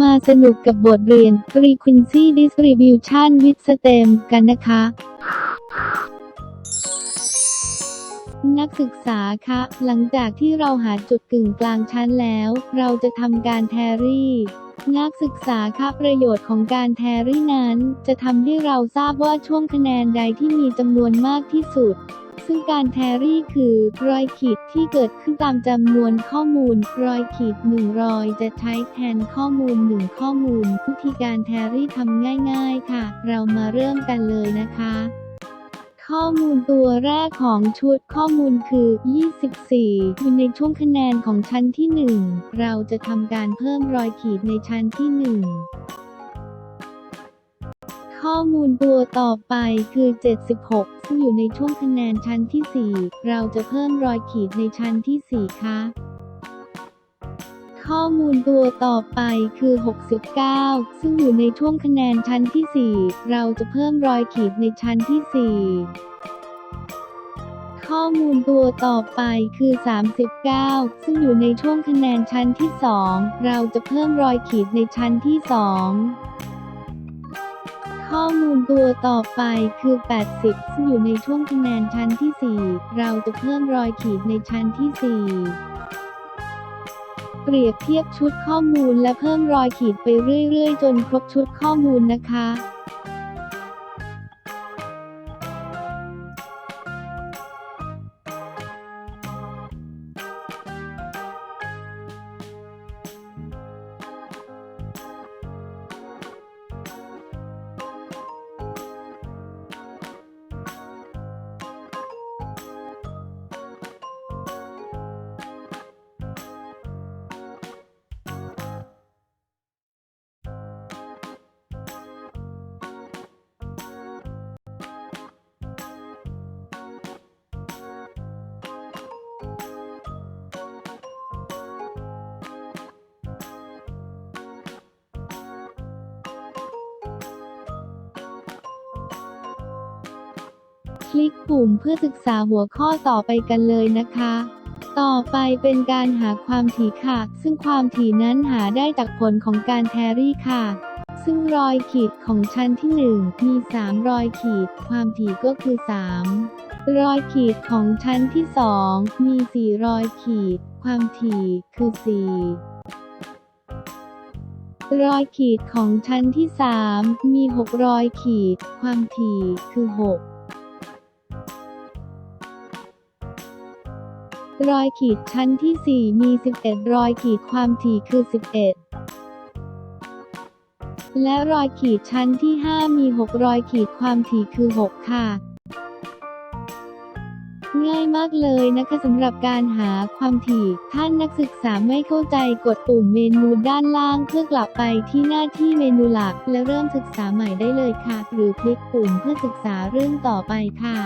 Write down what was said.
มาสนุกกับบทเรียน Frequency Distribution with STEM กันนะคะ นักศึกษาคะ หลังจากที่เราหาจุดกึ่งกลางชั้นแล้ว เราจะทำการแทรี่นักศึกษาคะประโยชน์ของการแทรี่นั้น จะทำให้เราทราบว่าช่วงคะแนนใดที่มีจำนวนมากที่สุด ซึ่งการแทรี่คือ รอยขีดที่เกิดขึ้นตามจำนวนข้อมูล รอยขีดหนึ่งรอยจะใช้แทนข้อมูลหนึ่งข้อมูล วิธีการแทรี่ทำง่าย ๆ ค่ะ เรามาเริ่มกันเลยนะคะข้อมูลตัวแรกของชุดข้อมูลคือ 24 อยู่ในช่วงคะแนนของชั้นที่ 1 เราจะทำการเพิ่มรอยขีดในชั้นที่ 1 ข้อมูลตัวต่อไปคือ 76 ซึ่งอยู่ในช่วงคะแนนชั้นที่ 4 เราจะเพิ่มรอยขีดในชั้นที่ 4 ค่ะข้อมูลตัวต่อไปคือ 69 ซึ่งอยู่ในช่วงคะแนนชั้นที่ 4 เราจะเพิ่มรอยขีดในชั้นที่ 4 ข้อมูลตัวต่อไปคือ 39 ซึ่งอยู่ในช่วงคะแนนชั้นที่ 2 เราจะเพิ่มรอยขีดในชั้นที่ 2 ข้อมูลตัวต่อไปคือ 80 ซึ่งอยู่ในช่วงคะแนนชั้นที่ 4 เราจะเพิ่มรอยขีดในชั้นที่ 4 เปรียบเทียบชุดข้อมูลและเพิ่มรอยขีดไปเรื่อย ๆ จนครบชุดข้อมูลนะคะ ลิกปุ่มเพื่อศึกษาหัวข้อต่อไปกันเลยนะคะ ต่อไปเป็นการหาความถี่ค่ะ ซึ่งความถี่นั้นหาได้จากผลของการแทรี่ค่ะ ซึ่งรอยขีดของชั้นที่ 1 มี 3 รอยขีด ความถี่ก็คือ 3 รอยขีดของชั้นที่ 2 มี 4 รอยขีด ความถี่คือ 4รอยขีดของชั้นที่ 3 มี 6 รอยขีด ความถี่คือ 6 รอยขีดชั้นที่ 4 มี 11 รอยขีดความถี่คือ 11 และรอยขีดชั้นที่ 5 มี 6 รอยขีดความถี่คือ 6 ค่ะ ง่ายมากเลยนะคะสำหรับการหาความถี่ ท่านนักศึกษาไม่เข้าใจกดปุ่มเมนูด้านล่างเพื่อกลับไปที่หน้าที่เมนูหลัก และเริ่มศึกษาใหม่ได้เลยค่ะ หรือคลิกปุ่มเพื่อศึกษาเรื่องต่อไปค่ะ